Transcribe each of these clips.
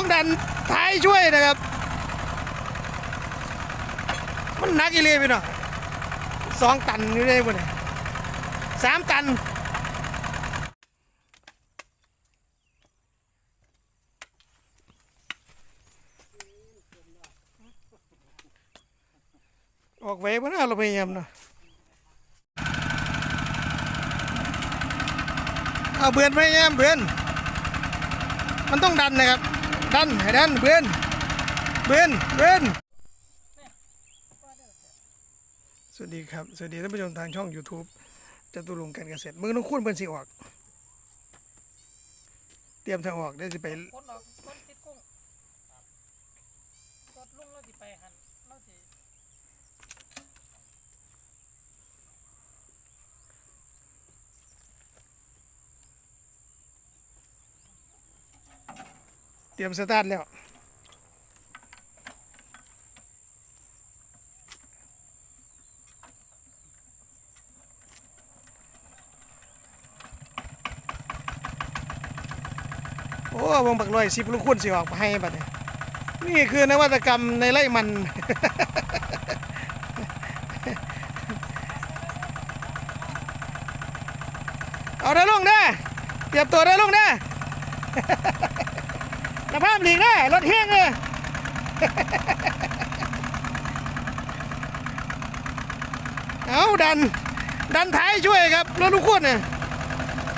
ต้องดันท้ายช่วยนะครับ มันนักอีเลยพี่น้องสองตันอยู่ได้บ่เนี่ยสามตันออกไว้บ่น่าเราพยายามนะเอาเบือนพยายามเบือน มันต้องดันนะครับ ดันให้ดันเบนเบนเบนสวัสดีครับ สวัสดีท่านผู้ชมทางช่อง YouTube จตุรงการเกษตรมือน้องคุ้นเพิ่นสิออก เตรียมทางออกได้สิไปคนออกคนติดกุ้งรถลุงเราสิไปหันเราสิ ตรียมสตาร์ทแล้ว โอ้วงบักลอยสิบลูกคุณสิออกมาให้บัดนี้นี่คือนวัตกรรมในไร่มัน เอาได้ลงเด้เตรียมตัวได้ลงเด้ สภาพหลีกได้รถเฮี้ยงเลยเอาดัน ดันท้ายช่วยครับรถลูกคุณเนี่ย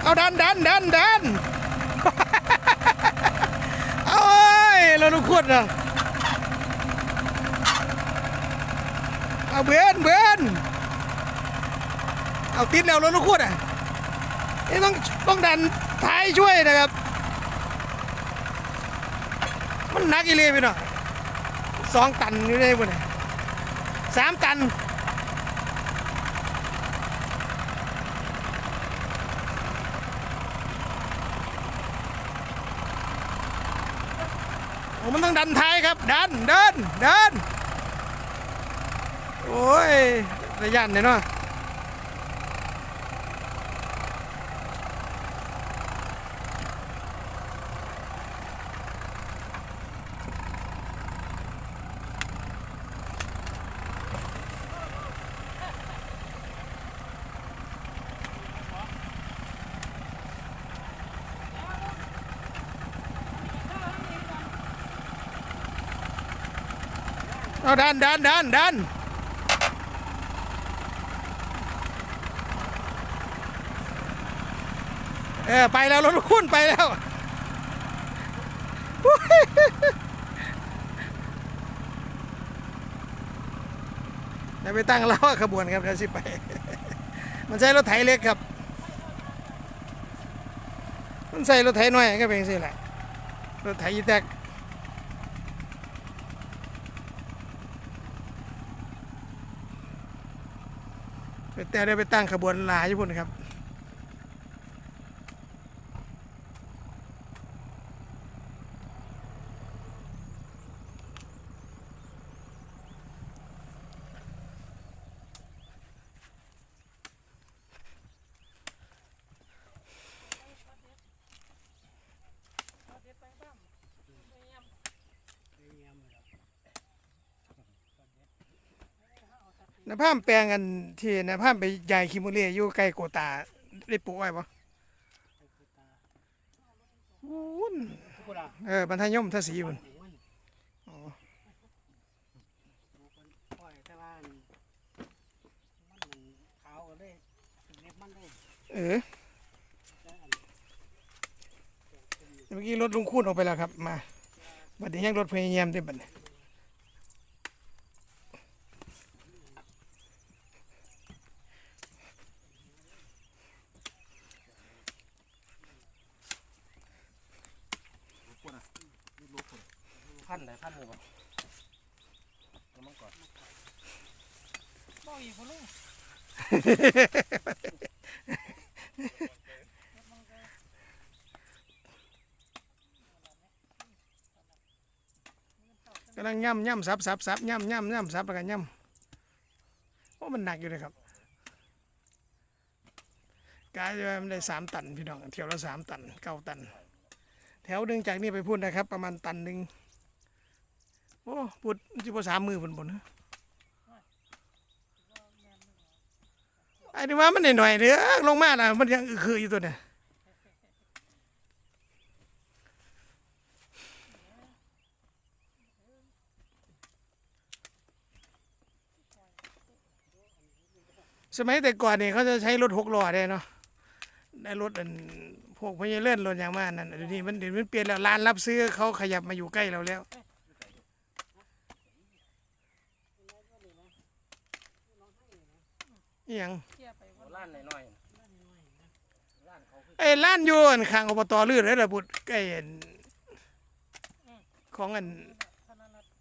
เอาดันดันดันดันเอาเอ้ยรถลูกคุณนะเอาเบนเบนเอาติดแล้วรถลูกคุณอะนี่ต้องต้องดันท้ายช่วยนะครับ มันหนักอีเลยพี่น้องสองตันอยู่ได้บ่นสามตันมันต้องดันท้ายครับ ดัน เดิน เดิน โอ้ยระยะเนี่ยเนาะ เอาดันดันดันดันเออไปแล้วรถคุ้นไปแล้วเดี๋ยไปตั้งล้วขบวนครับเดี๋ยวสิไป มันใช้รถไถเล็กครับ มันใส่รถไถน้อยก็เป็นสิแหละรถไถยีแตก แต่ได้ไปตั้งขบวนลาญี่ปุ่นครับ เอาเด็ดไปบ้างพยายาม นภาพแปลงกันที่นภาพไปใหญ่คิมูเรียอยู่ใกล้โกตาได้ปลูกไว้ปะวุ้นเออบรรทายมทศีมันอ๋อปล่อยแต่ว่ามันขาวก็เลยเล็บมันเลยเออเมื่อกี้รถลุงคูนออกไปแล้วครับ มาบัดนี้ยังรถพยายามได้บัดนี้ พันไหนพันเลยบ่เอามันก่อนบอกอีกคนลุงกำลังย่ำย่ำซับซับซับย่ำย่ำย่ำซับแล้วกันย่ำโอ้มันหนักอยู่เลยครับกายจะมันได้สามตันพี่น้องเที่ยวละสามตันเก้าตัน แถวหนึ่งจากนี่ไปพูดนะครับ ประมาณตันหนึ่ง โอ้พูดจิบสามมือบนบนนะไอ้นี่ว่ามันหน่อยๆเด้อลงมาน่ะมันยังคืออยู่ตัวเนี่ยสมัยแต่ก่อนเนี่ยเขาจะใช้รถหกล้อได้เนาะได้รถอันพวกพญเลื่อนรถอย่างมากนั่นเดี๋ยวนี้มันเดี๋ยวมันเปลี่ยนแล้วร้านรับซื้อเขาขยับมาอยู่ใกล้เราแล้ว อหยังเที่ยไปวันล้านหน่อยๆล้านเขาคือไอ้ร้านอยู่อันข้างอบตลื่นเลยล่ะบุตรใกล้อันของอันธนรัตน์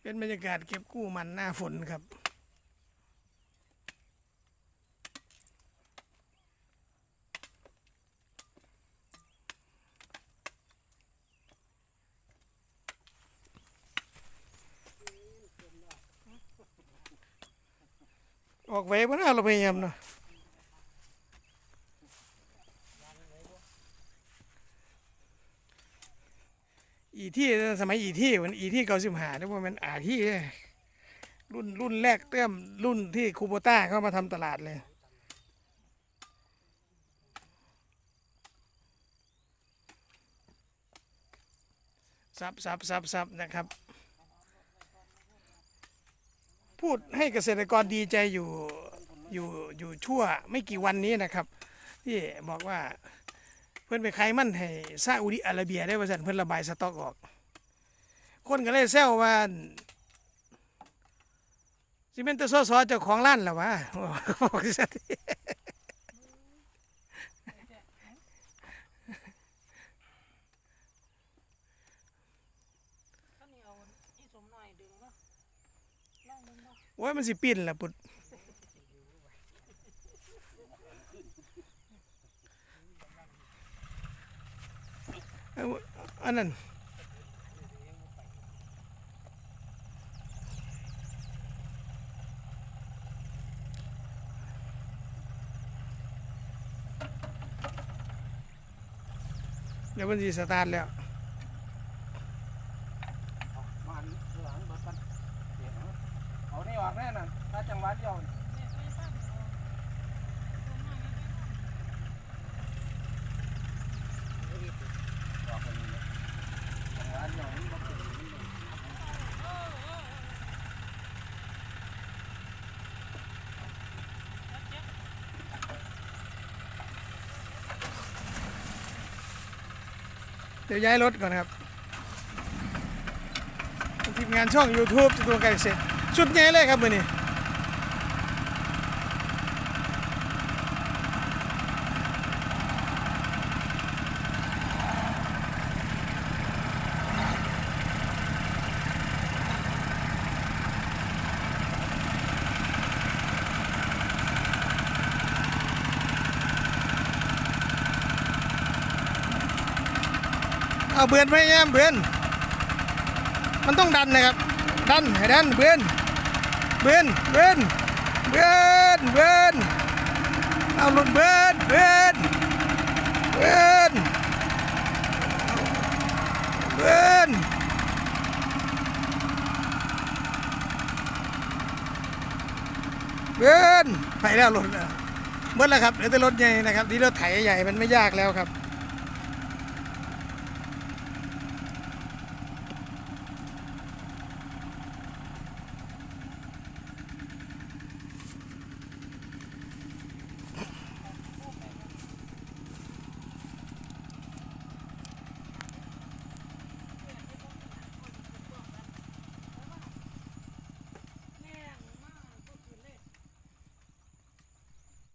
เป็นบรรยากาศเก็บกู้มันหน้าฝนครับ ออกไว้บ่น่าเราพยายามนะอีที่สมัยอีที่มันอีที่เก้าสิบหาเนี่ยมันอาที่รุ่นรุ่นแรกเต้มรุ่นที่คูโบต้าเข้ามาทำตลาดเลยซับซับซับซับนะครับ พูดให้เกษตรกรดีใจอยู่อยู่อยู่ชั่วไม่กี่วันนี้นะครับ ที่บอกว่าเพื่อนไปขายมันให้ซาอุดิอาระเบียได้ว่าสันเพื่อนระบายสต็อกออก คนก็เลยแซวว่าซิเมนต์ตัวซอสเจ้าของร้านหรอวะบอกซะที่นี่เอาอีสมหน่อยดึงเโอ้ยมันสิปิ้นละปุดอันนั้นเดี๋ยวมันสิสตาร์ทแล้ว มาหลังเบิดกันเดี๋ยวเอานี่ออกแน่น่ะ พี่ดอนเดี๋ยวย้ายรถก่อนครับทีมงานช่อง YouTube จะตัวไก่เสร็จชุดใหญ่เลยครับมือนี้ เอาเบือนพยายามเบือนมันต้องดันนะครับ ดันให้ดันเบือนเบือนเบือนเบือนเบือนเอาหลุดเบือนเบือนเบือนเบือนเบือนไปแล้วรถเมื่อแล้วครับเดี๋ยวแต่รถใหญ่นะครับที่รถไถใหญ่มันไม่ยากแล้วครับ